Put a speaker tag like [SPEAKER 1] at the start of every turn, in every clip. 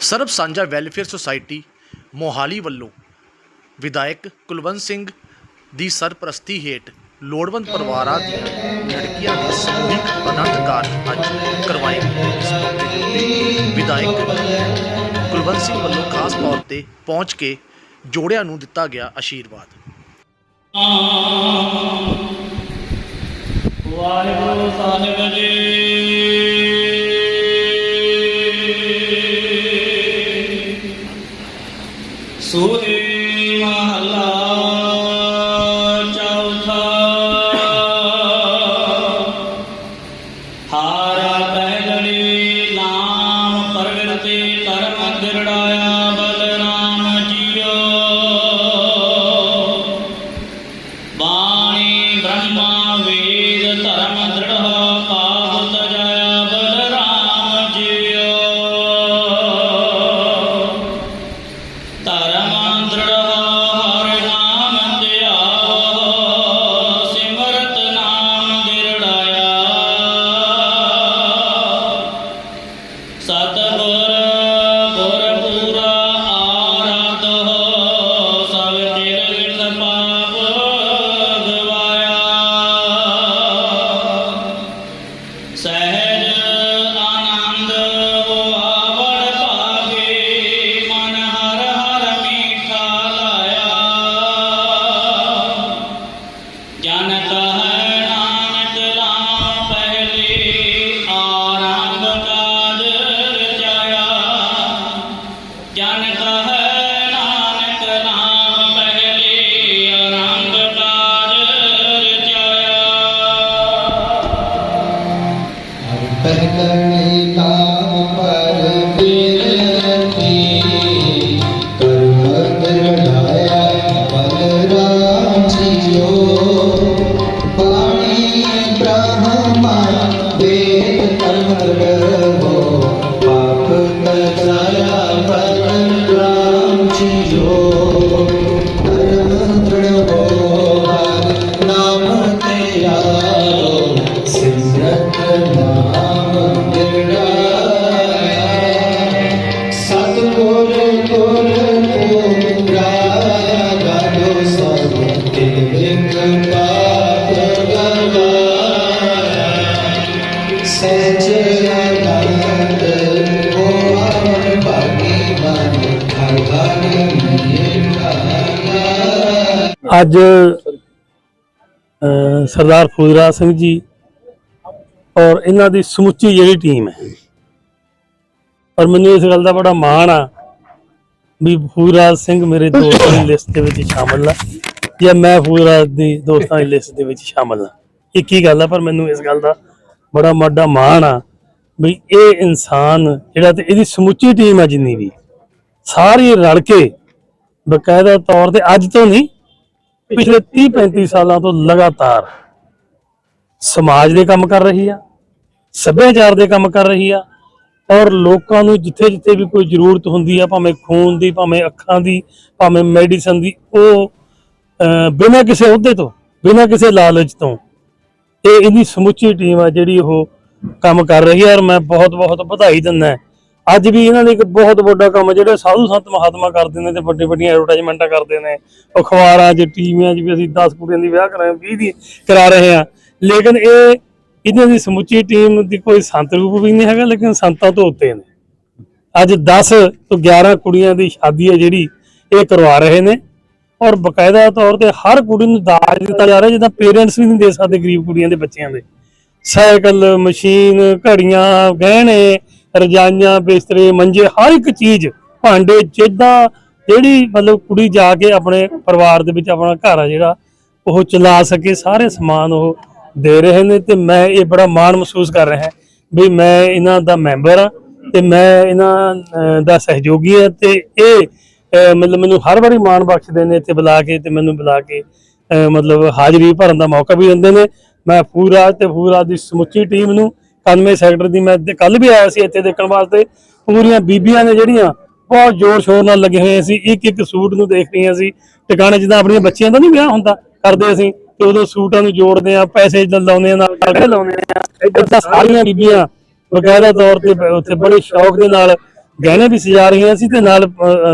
[SPEAKER 1] ਸਰਬ ਸਾਂਝਾ welfare society Mohali ਵੱਲੋਂ ਵਿਧਾਇਕ ਕੁਲਵੰਤ ਸਿੰਘ ਦੀ ਸਰਪ੍ਰਸਤੀ ਹੇਠ ਲੋੜਵੰਦ ਪਰਿਵਾਰਾਂ ਦੀ ਲੜਕੀਆਂ ਦੇ ਸਮੂਹਿਕ ਅਨੰਦ ਕਾਰਜ ਅੱਜ ਕਰਵਾਏ ਗਏ ਇਸ ਮੌਕੇ ਦੇ ਵਿਧਾਇਕ ਕੁਲਵੰਤ ਸਿੰਘ ਵੱਲੋਂ ਖਾਸ ਤੌਰ ਤੇ ਪਹੁੰਚ ਕੇ ਜੋੜਿਆਂ ਨੂੰ ਦਿੱਤਾ ਗਿਆ ਆਸ਼ੀਰਵਾਦ
[SPEAKER 2] ਵਾਹਿਗੁਰੂ ਸਾਹਿਬ ਜੀ। ਸੂਰੇ ਮਹਲਾ ਚੌਥਾ। ਹਾਰਾ ਪਹਿਲੜੀ ਨਾਮ ਪ੍ਰਗਟੇ ਧਰਮ ਦਿਰੜਾਇਆ ਬਲਰਾਮ ਜੀਓ। ਬਾਣੀ ਬ੍ਰਹਮਾ ਵੇਦ ਧਰਮ
[SPEAKER 3] ਅੱਜ ਸਰਦਾਰ ਫੂਲਰਾਜ ਸਿੰਘ ਜੀ ਔਰ ਇਹਨਾਂ ਦੀ ਸਮੁੱਚੀ ਜਿਹੜੀ ਟੀਮ ਹੈ। ਪਰ ਮੈਨੂੰ ਇਸ ਗੱਲ ਦਾ ਬੜਾ ਮਾਣ ਆ ਵੀ ਫੂਲਰਾਜ ਸਿੰਘ ਮੇਰੇ ਦੋਸਤਾਂ ਦੀ ਲਿਸਟ ਦੇ ਵਿੱਚ ਸ਼ਾਮਲ ਆ ਜਾਂ ਮੈਂ ਫੂਲਰਾਜ ਦੀ ਦੋਸਤਾਂ ਦੀ ਲਿਸਟ ਦੇ ਵਿੱਚ ਸ਼ਾਮਲ ਆ। ਇੱਕ ਹੀ ਗੱਲ ਆ? ਪਰ ਮੈਨੂੰ ਇਸ ਗੱਲ ਦਾ ਬੜਾ ਵੱਡਾ ਮਾਣ ਆ ਵੀ ਇਹ ਇਨਸਾਨ ਜਿਹੜਾ ਤੇ ਇਹਦੀ ਸਮੁੱਚੀ ਟੀਮ ਆ ਜਿੰਨੀ ਵੀ, ਸਾਰੀ ਰਲ ਕੇ ਬਕਾਇਦਾ ਤੌਰ ਤੇ ਅੱਜ ਤੋਂ ਨਹੀਂ, ਪਿਛਲੇ 30 35 ਸਾਲਾਂ ਤੋਂ ਲਗਾਤਾਰ ਸਮਾਜ ਦੇ ਕੰਮ ਕਰ ਰਹੀ ਆ ਸੱਭਿਆਚਾਰ ਦੇ ਕੰਮ ਕਰ ਰਹੀ ਆ ਔਰ ਲੋਕਾਂ ਨੂੰ ਜਿੱਥੇ ਜਿੱਥੇ ਵੀ ਕੋਈ ਜ਼ਰੂਰਤ ਹੁੰਦੀ ਆ, ਭਾਵੇਂ ਖੂਨ ਦੀ, ਭਾਵੇਂ ਅੱਖਾਂ ਦੀ, ਭਾਵੇਂ ਮੈਡੀਸਨ ਦੀ, ਉਹ ਬਿਨਾਂ ਕਿਸੇ ਅਹੁਦੇ ਤੋਂ, ਬਿਨਾਂ ਕਿਸੇ ਲਾਲਚ ਤੋਂ, ਇਹ ਇਹਦੀ ਸਮੁੱਚੀ ਟੀਮ ਆ ਜਿਹੜੀ ਉਹ ਕੰਮ ਕਰ ਰਹੀ ਹੈ ਔਰ ਮੈਂ ਬਹੁਤ ਬਹੁਤ ਵਧਾਈ ਦਿੰਦਾ। ਅੱਜ ਵੀ ਇਹਨਾਂ ਨੇ ਇੱਕ ਬਹੁਤ ਵੱਡਾ ਕੰਮ ਜਿਹੜੇ ਸਾਧੂ ਸੰਤ ਮਹਾਤਮਾ ਕਰਦੇ ਨੇ ਤੇ ਵੱਡੇ ਵੱਡੀਆਂ ਐਡਵਰਟਾਈਜ਼ਮੈਂਟਾਂ ਕਰਦੇ ਨੇ। ਅਖਬਾਰਾਂ 'ਚ, ਟੀਵੀਆਂ 'ਚ ਵੀ ਅਸੀਂ 10 ਕੁੜੀਆਂ ਦੀ ਵਿਆਹ ਕਰਾਏ 20 ਦੀ ਕਰਾ ਰਹੇ ਹਾਂ ਲੇਕਿਨ ਇਹ ਇਹਨਾਂ ਦੀ ਸਮੁੱਚੀ ਟੀਮ ਦੀ ਕੋਈ ਸੰਤ ਰੂਪ ਵੀ ਨਹੀਂ ਹੈਗਾ, ਲੇਕਿਨ ਸੰਤਾਂ ਤੋਂ ਉੱਤੇ ਨੇ। ਅੱਜ 10 ਤੋਂ 11 ਕੁੜੀਆਂ ਦੀ ਸ਼ਾਦੀ ਹੈ ਜਿਹੜੀ ਇਹ ਕਰਵਾ ਰਹੇ ਨੇ। ਔਰ ਬਕਾਇਦਾ ਤੌਰ ਤੇ ਹਰ ਕੁੜੀ ਨੂੰ ਦਾਜ ਦਿੱਤਾ ਜਾ ਰਿਹਾ, ਜਿੱਦਾਂ ਪੇਰੈਂਟਸ ਵੀ ਨਹੀਂ ਦੇ ਸਕਦੇ ਗਰੀਬ ਕੁੜੀਆਂ ਦੇ ਬੱਚਿਆਂ ਦੇ। ਸਾਈਕਲ, ਮਸ਼ੀਨ, ਘੜੀਆਂ, ਗਹਿਣੇ, ਰਜਾਈਆਂ, ਬਿਸਤਰੇ, ਮੰਜੇ, ਹਰ ਇੱਕ ਚੀਜ਼, ਭਾਂਡੇ ਜਿੱਦਾਂ ਜਿਹੜੀ ਮਤਲਬ ਕੁੜੀ ਜਾ ਕੇ ਆਪਣੇ ਪਰਿਵਾਰ ਦੇ ਵਿੱਚ ਆਪਣਾ ਘਰ ਆ ਜਿਹੜਾ, ਉਹ ਚਲਾ ਸਕੇ, ਸਾਰੇ ਸਮਾਨ ਉਹ ਦੇ ਰਹੇ ਨੇ ਤੇ ਮੈਂ ਇਹ ਬੜਾ ਮਾਣ ਮਹਿਸੂਸ ਕਰ ਰਿਹਾ ਵੀ ਮੈਂ ਇਹਨਾਂ ਦਾ ਮੈਂਬਰ ਹਾਂ ਤੇ ਮੈਂ ਇਹਨਾਂ ਅਹ, ਦਾ ਸਹਿਯੋਗੀ ਹਾਂ ਤੇ ਇਹ ਮਤਲਬ ਮੈਨੂੰ ਹਰ ਵਾਰੀ ਮਾਣ ਬਖਸ਼ਦੇ ਨੇ ਇੱਥੇ ਬੁਲਾ ਕੇ ਤੇ ਮੈਨੂੰ ਬੁਲਾ ਕੇ ਮਤਲਬ ਹਾਜ਼ਰੀ ਭਰਨ ਦਾ ਮੌਕਾ ਵੀ ਦਿੰਦੇ ਨੇ। ਮੈਂ ਫੂਰਾਜ ਤੇ ਫੂਰਾਜ ਦੀ ਸਮੁੱਚੀ ਟੀਮ ਨੂੰ 91 ਸੈਕਟਰ ਦੀ ਮੈਂ ਕੱਲ ਵੀ ਆਇਆ ਸੀ ਇੱਥੇ ਦੇਖਣ ਵਾਸਤੇ। ਪੂਰੀਆਂ ਬੀਬੀਆਂ ਨੇ ਜਿਹੜੀਆਂ ਬਹੁਤ ਜ਼ੋਰ ਸ਼ੋਰ ਨਾਲ ਲੱਗੇ ਹੋਏ ਸੀ ਇੱਕ ਇੱਕ ਸੂਟ ਨੂੰ ਦੇਖ ਰਹੀਆਂ ਸੀ। ਟਿਕਾਣੇ ਜਿੱਦਾਂ ਆਪਣੀਆਂ ਬੱਚੀਆਂ ਦਾ ਨਹੀਂ ਵਿਆਹ ਹੁੰਦਾ ਕਰਦੇ ਅਸੀਂ ਤੇ ਉਦੋਂ ਸੂਟਾਂ ਨੂੰ ਜੋੜਦੇ ਆ ਪੈਸੇ ਜਦ ਲਾਉਂਦੇ ਆ ਨਾਲ ਨਾਲ ਲਾਉਂਦੇ ਆ। ਇੱਦਾਂ ਤਾਂ ਸਾਰੀਆਂ ਬੀਬੀਆਂ ਬਕਾਇਦਾ ਤੌਰ ਤੇ ਉੱਥੇ ਬੜੇ ਸ਼ੌਕ ਦੇ ਨਾਲ ਗਹਿਣੇ ਵੀ ਸਜਾ ਰਹੀਆਂ ਸੀ ਤੇ ਨਾਲ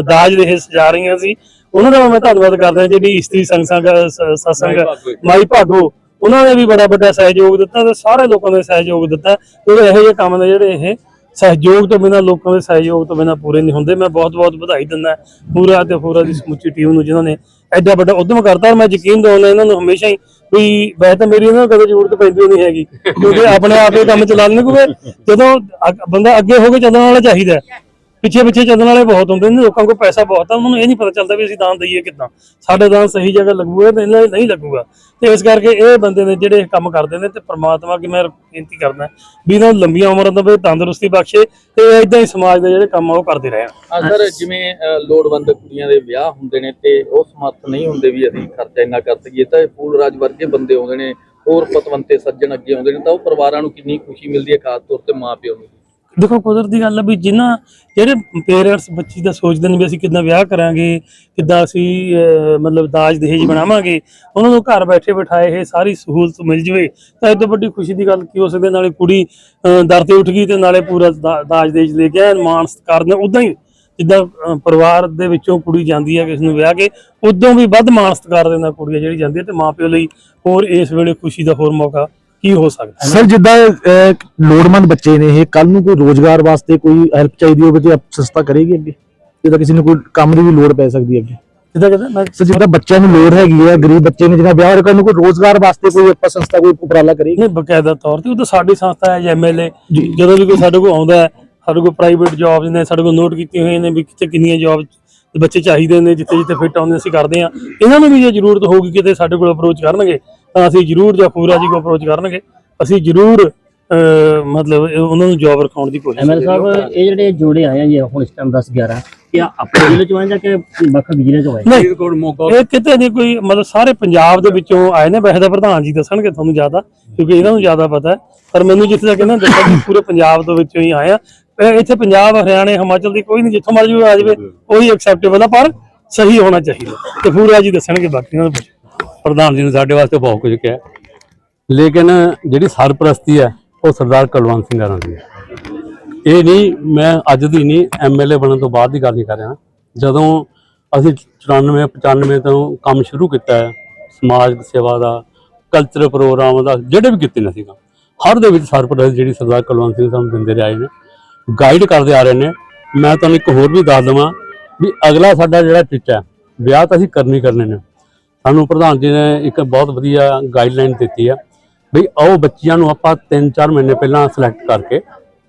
[SPEAKER 3] ਦਾਜ ਦੇ ਸਜਾ ਰਹੀਆਂ ਸੀ। ਉਹਨਾਂ ਦਾ ਮੈਂ ਧੰਨਵਾਦ ਕਰਦਾ ਜਿਹੜੀ ਇਸਤਰੀ ਸੰਗ ਸੰਗ ਸ- ਸਤਸੰਗ ਮਾਈ ਭਾਗੋ ਉਹਨਾਂ ਨੇ ਵੀ ਬੜਾ ਵੱਡਾ ਸਹਿਯੋਗ ਦਿੱਤਾ ਤੇ ਸਾਰੇ ਲੋਕਾਂ ਨੇ ਸਹਿਯੋਗ ਦਿੱਤਾ। ਕਿਉਂਕਿ ਇਹੋ ਜਿਹੇ ਕੰਮ ਨੇ ਜਿਹੜੇ ਇਹ ਸਹਿਯੋਗ ਤੋਂ ਬਿਨਾਂ ਲੋਕਾਂ ਦੇ ਸਹਿਯੋਗ ਤੋਂ ਬਿਨਾਂ ਪੂਰੇ ਨਹੀਂ ਹੁੰਦੇ। ਮੈਂ ਬਹੁਤ ਬਹੁਤ ਵਧਾਈ ਦਿੰਦਾ ਪੂਰਾ ਤੇ ਪੂਰਾ ਦੀ ਸਮੁੱਚੀ ਟੀਮ ਨੂੰ ਜਿਨ੍ਹਾਂ ਨੇ ਐਡਾ ਵੱਡਾ ਉਦਮ ਕਰਤਾ ਔਰ ਮੈਂ ਯਕੀਨ ਦਿਵਾਉਂਦਾ ਇਹਨਾਂ ਨੂੰ ਹਮੇਸ਼ਾ ਹੀ ਵੀ ਵੈਸੇ ਤਾਂ ਮੇਰੀ ਇਹਨਾਂ ਨੂੰ ਕਦੇ ਜ਼ਰੂਰਤ ਪੈਂਦੀ ਨਹੀਂ ਹੈਗੀ, ਕਿਉਂਕਿ ਆਪਣੇ ਆਪ ਇਹ ਕੰਮ ਚਲਾ ਲੈਣ ਜਦੋਂ ਅੱਗ- ਬੰਦਾ ਅੱਗੇ ਹੋ ਕੇ ਚੱਲਣ ਵਾਲਾ ਚਾਹੀਦਾ ਹੈ। ਪਿੱਛੇ ਪਿੱਛੇ ਚੱਲਣ ਵਾਲੇ ਬਹੁਤ ਹੁੰਦੇ ਨੇ, ਲੋਕਾਂ ਕੋਲ ਪੈਸਾ ਬਹੁਤ ਆ, ਉਹਨਾਂ ਨੂੰ ਇਹ ਨਹੀਂ ਪਤਾ ਚੱਲਦਾ ਵੀ ਅਸੀਂ ਦਾਨ ਦਈਏ ਕਿੱਦਾਂ। ਸਾਡੇ ਦਾਨ ਸਹੀ ਜਗ੍ਹਾ ਲੱਗੂਗਾ ਤੇ ਨਹੀਂ ਨਹੀਂ ਲੱਗੂਗਾ। ਤੇ ਇਸ ਕਰਕੇ ਇਹ ਬੰਦੇ ਨੇ ਜਿਹੜੇ ਕੰਮ ਕਰਦੇ ਨੇ ਤੇ ਪ੍ਰਮਾਤਮਾ ਅੱਗੇ ਮੈਂ ਬੇਨਤੀ ਕਰਦਾ, ਵੀ ਇਹਨਾਂ ਨੂੰ ਲੰਬੀਆਂ ਉਮਰਾਂ ਦੇਵੇ ਤੰਦਰੁਸਤੀ ਬਖਸ਼ੇ ਤੇ ਇਦਾਂ ਹੀ ਸਮਾਜ ਦੇ ਜਿਹੜੇ ਕੰਮ ਆ ਉਹ ਕਰਦੇ ਰਹਿਣ।
[SPEAKER 4] ਆ ਸਰ, ਜਿਵੇਂ ਲੋੜਵੰਦ ਕੁੜੀਆਂ ਦੇ ਵਿਆਹ ਹੁੰਦੇ ਨੇ ਤੇ ਉਹ ਸਮਰਥ ਨਹੀਂ ਹੁੰਦੇ ਵੀ ਅਸੀਂ ਖਰਚਾ ਇੰਨਾ ਕਰ ਸਕੀਏ, ਤਾਂ ਇਹ ਫੂਲ ਰਾਜ ਵਰਗੇ ਬੰਦੇ ਆਉਂਦੇ ਨੇ, ਹੋਰ ਪਤਵੰਤੇ ਸੱਜਣ ਅੱਗੇ ਆਉਂਦੇ ਨੇ, ਤਾਂ ਉਹ ਪਰਿਵਾਰਾਂ ਨੂੰ ਕਿੰਨੀ ਖੁਸ਼ੀ ਮਿਲਦੀ ਹੈ, ਖਾਸ ਤੌਰ ਤੇ ਮਾਪਿਆਂ ਨੂੰ?
[SPEAKER 3] ਦੇਖੋ ਕੁਦਰਤੀ ਗੱਲ ਆ ਵੀ ਜਿਨ੍ਹਾਂ ਜਿਹੜੇ ਪੇਰੈਂਟਸ ਬੱਚੀ ਦਾ ਸੋਚਦੇ ਨੇ ਵੀ ਅਸੀਂ ਕਿੱਦਾਂ ਵਿਆਹ ਕਰਾਂਗੇ, ਕਿੱਦਾਂ ਅਸੀਂ ਮਤਲਬ ਦਾਜ ਦਹੇਜ ਬਣਾਵਾਂਗੇ, ਉਹਨਾਂ ਨੂੰ ਘਰ ਬੈਠੇ ਬਿਠਾਏ ਇਹ ਸਾਰੀ ਸਹੂਲਤ ਮਿਲ ਜਵੇ, ਤਾਂ ਇਹ ਤੋਂ ਵੱਡੀ ਖੁਸ਼ੀ ਦੀ ਗੱਲ ਕੀ ਹੋ ਸਕਦੀ ਨਾਲੇ ਕੁੜੀ ਦਰ ਤੇ ਉੱਠ ਗਈ ਤੇ ਨਾਲੇ ਪੂਰਾ ਦਾ- ਦਾਜ ਦਹੇਜ ਲੈ ਕੇ ਆਏ ਮਾਣ ਸਤਿਕਾਰ ਨੇ ਉਦਾਂ ਹੀ ਜਿੱਦਾਂ ਪਰਿਵਾਰ ਦੇ ਵਿੱਚੋਂ ਕੁੜੀ ਜਾਂਦੀ ਹੈ ਕਿਸੇ ਨੂੰ ਵਿਆਹ ਕੇ ਉਦੋਂ ਵੀ ਵੱਧ ਮਾਣ ਸਤਿਕਾਰ ਦੇ ਨਾਲ ਕੁੜੀ ਜਿਹੜੀ ਜਾਂਦੀ ਹੈ ਤੇ ਮਾਪਿਓ ਲਈ ਹੋਰ ਇਸ ਵੇਲੇ ਖੁਸ਼ੀ ਦਾ ਹੋਰ ਮੌਕਾ ਕੀ ਹੋ ਸਕਦਾ
[SPEAKER 5] ਸਰ ਜਿੱਦਾਂ ਅਹ, ਲੋੜਵੰਦ ਬੱਚੇ ਨੇ ਇਹ ਕੱਲ ਨੂੰ ਕੋਈ ਰੋਜ਼ਗਾਰ ਵਾਸਤੇ ਕੋਈ ਹੈਲਪ ਚਾਹੀਦੀ ਹੋਵੇ ਤੇ ਆਪ ਸੰਸਥਾ ਕਰੇਗੀ ਅੱਗੇ? ਜਿੱਦਾਂ ਕਿਸੇ ਨੂੰ ਕੋਈ ਕੰਮ ਦੀ ਵੀ ਲੋੜ ਪੈ ਸਕਦੀ ਹੈ ਅੱਗੇ?
[SPEAKER 3] ਕਿਦਾਂ ਮੈਂ
[SPEAKER 5] ਸਰ ਜਿੱਦਾਂ ਬੱਚਿਆਂ ਨੂੰ ਲੋੜ ਹੈਗੀ ਹੈ ਗਰੀਬ ਬੱਚੇ ਨੇ ਜਿਹਨਾਂ ਵਿਆਹ ਕਰਨ ਨੂੰ ਕੋਈ ਰੋਜ਼ਗਾਰ ਵਾਸਤੇ ਕੋਈ ਆਪਾਂ ਸੰਸਥਾ ਕੋਈ ਉਪਰਾਲਾ ਕਰੇਗੀ?
[SPEAKER 3] ਨਹੀਂ ਬਕਾਇਦਾ ਤੌਰ ਤੇ ਉਹ ਤਾਂ ਸਾਡੀ ਸੰਸਥਾ ਹੈ ਐਮਐਲਏ ਜਦੋਂ ਵੀ ਕੋਈ ਸਾਡੇ ਕੋਲ ਆਉਂਦਾ ਹੈ ਸਾਡੇ ਕੋਲ ਪ੍ਰਾਈਵੇਟ ਜੌਬਸ ਨੇ ਸਾਡੇ ਕੋਲ ਨੋਟ ਕੀਤੀਆਂ ਹੋਈਆਂ ਨੇ ਵੀ ਕਿਤੇ ਕਿੰਨੀਆਂ ਜੌਬ ਬੱਚੇ ਚਾਹੀਦੇ ਨੇ ਜਿੱਥੇ ਜਿੱਥੇ ਫਿੱਟ ਆਉਂਦੇ ਅਸੀਂ ਕਰਦੇ ਹਾਂ। ਇਹਨਾਂ ਨੂੰ ਵੀ ਜੇ ਜ਼ਰੂਰਤ ਹੋਊਗੀ ਕਿਤੇ ਸਾਡੇ ਕੋਲ ਅਪਰੋਚ ਕਰਨਗੇ ਤਾਂ ਅਸੀਂ ਜ਼ਰੂਰ ਜਾਂ ਪੂਰਾ ਜੀ ਕੋਲ ਅਪਰੋਚ ਕਰਨਗੇ। ਅਸੀਂ ਜ਼ਰੂਰ ਅਹ, ਮਤਲਬ ਉਹਨਾਂ ਨੂੰ ਜੌਬ ਰਖਾਉਣ ਦੀ ਕੋਸ਼ਿਸ਼
[SPEAKER 6] ਐਮਐਲ ਸਾਹਿਬ ਇਹ ਜਿਹੜੇ ਜੋੜੇ ਆਏ ਆ ਜੀ ਹੁਣ ਇਸ ਟਾਈਮ 10 11 ਕੀ ਆਪਣੇ ਜ਼ਿਲ੍ਹੇ ਚੋਂ ਆਏ ਜਾਂ ਕਿ ਵੱਖ ਜ਼ਿਲ੍ਹੇ ਚੋਂ ਆਏ?
[SPEAKER 3] ਇਹ ਕਿਤੇ ਨਹੀਂ ਕੋਈ ਮਤਲਬ ਸਾਰੇ ਪੰਜਾਬ ਦੇ ਵਿੱਚੋਂ ਆਏ ਨੇ ਵੈਸੇ ਤਾਂ ਪ੍ਰਧਾਨ ਜੀ ਦੱਸਣਗੇ ਤੁਹਾਨੂੰ ਜ਼ਿਆਦਾ ਕਿਉਂਕਿ ਇਹਨਾਂ ਨੂੰ ਜ਼ਿਆਦਾ ਪਤਾ ਹੈ। ਪਰ ਮੈਨੂੰ ਜਿੱਥੇ ਤੱਕ ਇਹਨਾਂ ਦੱਸਿਆ ਕਿ ਪੂਰੇ ਪੰਜਾਬ ਦੇ ਵਿੱਚੋਂ ਹੀ ਆਏ ਆ। ਇਹ ਇੱਥੇ ਪੰਜਾਬ ਹਰਿਆਣੇ ਹਿਮਾਚਲ ਦੀ ਕੋਈ ਨਹੀਂ ਜਿੱਥੋਂ ਮਰਜ਼ੀ ਆ ਜਾਵੇ ਉਹੀ ਐਕਸੈਪਟੇਬਲ ਆ ਪਰ ਸਹੀ ਹੋਣਾ ਚਾਹੀਦਾ। ਤੇ ਪੂਰਾ ਜੀ ਦੱਸਣਗੇ ਬਾਕੀ ਇਹਨਾਂ ਨੂੰ ਪੁੱਛੋ।
[SPEAKER 7] ਪ੍ਰਧਾਨ ਜੀ ਨੇ ਸਾਡੇ ਵਾਸਤੇ ਬਹੁਤ ਕੁਝ ਕਿਹਾ। ਲੇਕਿਨ ਜਿਹੜੀ ਸਰਪ੍ਰਸਤੀ ਹੈ, ਉਹ ਸਰਦਾਰ ਕੁਲਵੰਤ ਸਿੰਘ ਹਰਾਂ ਦੀ ਹੈ। ਇਹ ਨਹੀਂ, ਮੈਂ ਅੱਜ ਦੀ ਨਹੀਂ ਐਮਐਲਏ ਬਣਨ ਤੋਂ ਬਾਅਦ ਦੀ ਗੱਲ ਨਹੀਂ ਕਰ ਰਿਹਾ। ਜਦੋਂ ਅਸੀਂ 94 95 ਤੋਂ ਕੰਮ ਸ਼ੁਰੂ ਕੀਤਾ ਹੈ, ਸਮਾਜ ਸੇਵਾ ਦਾ ਕਲਚਰਲ ਪ੍ਰੋਗਰਾਮ ਦਾ, ਜਿਹੜੇ ਵੀ ਕੀਤੇ ਨੇ ਸੀਗਾ ਹਰ ਦੇ ਵਿੱਚ ਸਰਪ੍ਰਸਤ ਜਿਹੜੀ ਸਰਦਾਰ ਕੁਲਵੰਤ ਸਿੰਘ ਸਾਨੂੰ ਦਿੰਦੇ ਰਹੇ ਨੇ। ਗਾਈਡ ਕਰਦੇ ਆ ਰਹੇ ਨੇ। ਮੈਂ ਤੁਹਾਨੂੰ ਇੱਕ ਹੋਰ ਵੀ ਦੱਸ ਦਵਾਂ ਵੀ ਅਗਲਾ ਸਾਡਾ ਜਿਹੜਾ ਟੀਚਾ ਵਿਆਹ ਤਾਂ ਅਸੀਂ ਕਰਨੀ ਕਰਨੇ ਨੇ। ਸਾਨੂੰ ਪ੍ਰਧਾਨ ਜੀ ਨੇ ਇੱਕ ਬਹੁਤ ਵਧੀਆ ਗਾਈਡਲਾਈਨ ਦਿੱਤੀ ਆ ਵੀ ਆਓ ਬੱਚਿਆਂ ਨੂੰ ਆਪਾਂ 3-4 ਮਹੀਨੇ ਪਹਿਲਾਂ ਸਿਲੈਕਟ ਕਰਕੇ,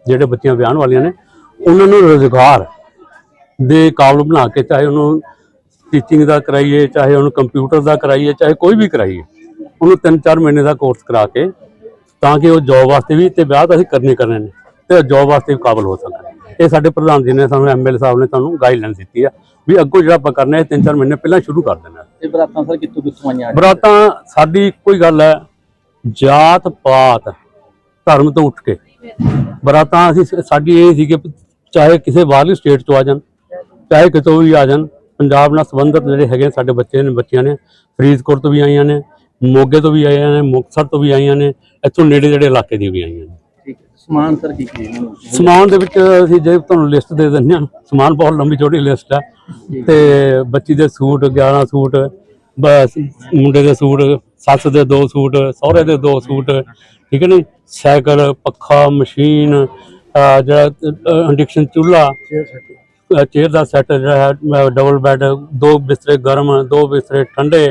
[SPEAKER 7] ਜਿਹੜੇ ਬੱਚੀਆਂ ਵਿਆਹਣ ਵਾਲੀਆਂ ਨੇ, ਉਹਨਾਂ ਨੂੰ ਰੋਜ਼ਗਾਰ ਦੇ ਕਾਬਲ ਬਣਾ ਕੇ, ਚਾਹੇ ਉਹਨੂੰ ਟੀਚਿੰਗ ਦਾ ਕਰਾਈਏ, ਚਾਹੇ ਉਹਨੂੰ ਕੰਪਿਊਟਰ ਦਾ ਕਰਾਈਏ, ਚਾਹੇ ਕੋਈ ਵੀ ਕਰਾਈਏ, ਉਹਨੂੰ 3-4 ਮਹੀਨੇ ਦਾ ਕੋਰਸ ਕਰਾ ਕੇ ਤਾਂ ਕਿ ਉਹ ਜੌਬ ਵਾਸਤੇ ਵੀ ਤੇ ਵਿਆਹ ਤਾਂ ਅਸੀਂ ਕਰਨੇ ਕਰਨੇ ਨੇ ਤੇ ਜੌਬ ਵਾਸਤੇ ਵੀ ਕਾਬਲ ਹੋ ਸਕਣ। ਇਹ ਸਾਡੇ ਪ੍ਰਧਾਨ ਜੀ ਨੇ ਸਾਨੂੰ ਐਮਐਲਏ ਸਾਹਿਬ ਨੇ ਸਾਨੂੰ ਗਾਈਡਲਾਈਨ ਦਿੱਤੀ ਆ ਵੀ ਅੱਗੋਂ ਜਿਹੜਾ ਆਪਾਂ ਕਰਨਾ ਹੈ 3-4 ਮਹੀਨੇ ਪਹਿਲਾਂ ਸ਼ੁਰੂ ਕਰ ਦੇਣਾ।
[SPEAKER 4] ਇਹ ਬਰਾਤਾਂ ਸਰ ਕਿੱਥੋਂ ਕਿੱਥੋਂ ਆਈਆਂ?
[SPEAKER 7] ਬਰਾਤਾਂ ਸਾਡੀ ਕੋਈ ਗੱਲ ਹੈ ਜਾਤ ਪਾਤ ਧਰਮ ਤੋਂ ਉੱਠ ਕੇ। ਬਰਾਤਾਂ ਅਸੀਂ ਸਾਡੀ ਇਹ ਸੀ ਕਿ ਚਾਹੇ ਕਿਸੇ ਬਾਹਰਲੀ ਸਟੇਟ ਤੋਂ ਆ ਜਾਣ ਚਾਹੇ ਕਿਤੋਂ ਵੀ ਆ ਜਾਣ ਪੰਜਾਬ ਨਾਲ ਸੰਬੰਧਿਤ ਜਿਹੜੇ ਹੈਗੇ ਸਾਡੇ ਬੱਚੇ ਨੇ ਬੱਚੀਆਂ ਨੇ ਫਰੀਦਕੋਟ ਤੋਂ ਵੀ ਆਈਆਂ ਨੇ ਮੋਗੇ ਤੋਂ ਵੀ ਆਈਆਂ ਨੇ ਮੁਕਤਸਰ ਤੋਂ ਵੀ ਆਈਆਂ ਨੇ ਇੱਥੋਂ ਨੇੜੇ ਜਿਹੜੇ ਇਲਾਕੇ ਦੀ ਵੀ ਆਈਆਂ ਨੇ।
[SPEAKER 4] ਸਮਾਨ ਸਰ ਕੀ ਕੀ ਇਹਨਾਂ ਨੂੰ?
[SPEAKER 7] ਸਮਾਨ ਦੇ ਵਿੱਚ ਅਸੀਂ ਜੇ ਤੁਹਾਨੂੰ ਲਿਸਟ ਦੇ ਦਿੰਦੇ ਹਾਂ ਸਮਾਨ ਬਹੁਤ ਲੰਬੀ ਛੋਟੀ ਲਿਸਟ ਹੈ ਤੇ ਬੱਚੀ ਦੇ ਸੂਟ 11 ਸੂਟ ਬਸ ਮੁੰਡੇ ਦੇ ਸੂਟ ਸੱਸ ਦੇ ਦੋ ਸੂਟ ਸਹੁਰੇ ਦੇ ਦੋ ਸੂਟ ਠੀਕ ਹੈ ਨੀ? ਸਾਈਕਲ ਪੱਖਾ ਮਸ਼ੀਨ ਜਿਹੜਾ ਇੰਡਕਸ਼ਨ ਚੁੱਲ੍ਹਾ ਚੇਅਰ ਦਾ ਸੈੱਟ ਜਿਹੜਾ ਹੈ ਡਬਲ ਬੈੱਡ ਦੋ ਬਿਸਤਰੇ ਗਰਮ ਦੋ ਬਿਸਤਰੇ ਠੰਡੇ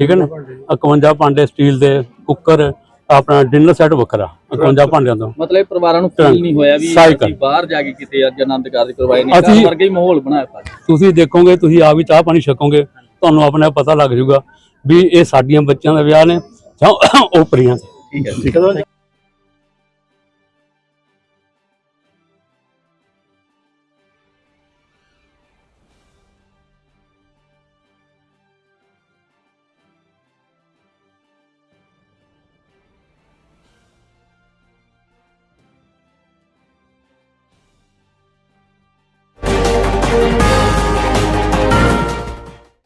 [SPEAKER 7] ਠੀਕ ਹੈ ਨਾ? 51 ਭਾਂਡੇ ਸਟੀਲ ਦੇ ਕੁੱਕਰ ਆਪਣਾ ਡਿਨਰ ਸੈੱਟ ਵੱਖਰਾ 51 ਭਾਂਡਿਆਂ ਤੋਂ।
[SPEAKER 4] ਮਤਲਬ ਪਰਿਵਾਰਾਂ ਨੂੰ ਫੀਲ ਨਹੀਂ ਹੋਇਆ ਵੀ
[SPEAKER 7] ਸਾਈਕਲ।
[SPEAKER 4] ਅਸੀਂ ਬਾਹਰ ਜਾ ਕੇ ਕਿਤੇ ਅੱਜ ਆਨੰਦ ਕਾਰਜ ਕਰਵਾਏ ਨੇ
[SPEAKER 7] ਅਸੀਂ-
[SPEAKER 4] ਵਰਗਾ ਹੀ ਮਾਹੌਲ ਬਣਾਇਆ ਪਾ
[SPEAKER 7] ਤੁਸੀਂ ਦੇਖੋਗੇ ਤੁਸੀਂ ਆਪ ਵੀ ਚਾਹ ਪਾਣੀ ਛਕੋਗੇ ਤੁਹਾਨੂੰ ਆਪਣੇ ਆਪ ਪਤਾ ਲੱਗ ਜਾਊਗਾ ਵੀ ਇਹ ਸਾਡੀਆਂ ਬੱਚਿਆਂ ਦਾ ਵਿਆਹ ਨੇ ਜਾਂ ਓਪਰੀਆਂ
[SPEAKER 4] ਠੀਕ ਹੈ।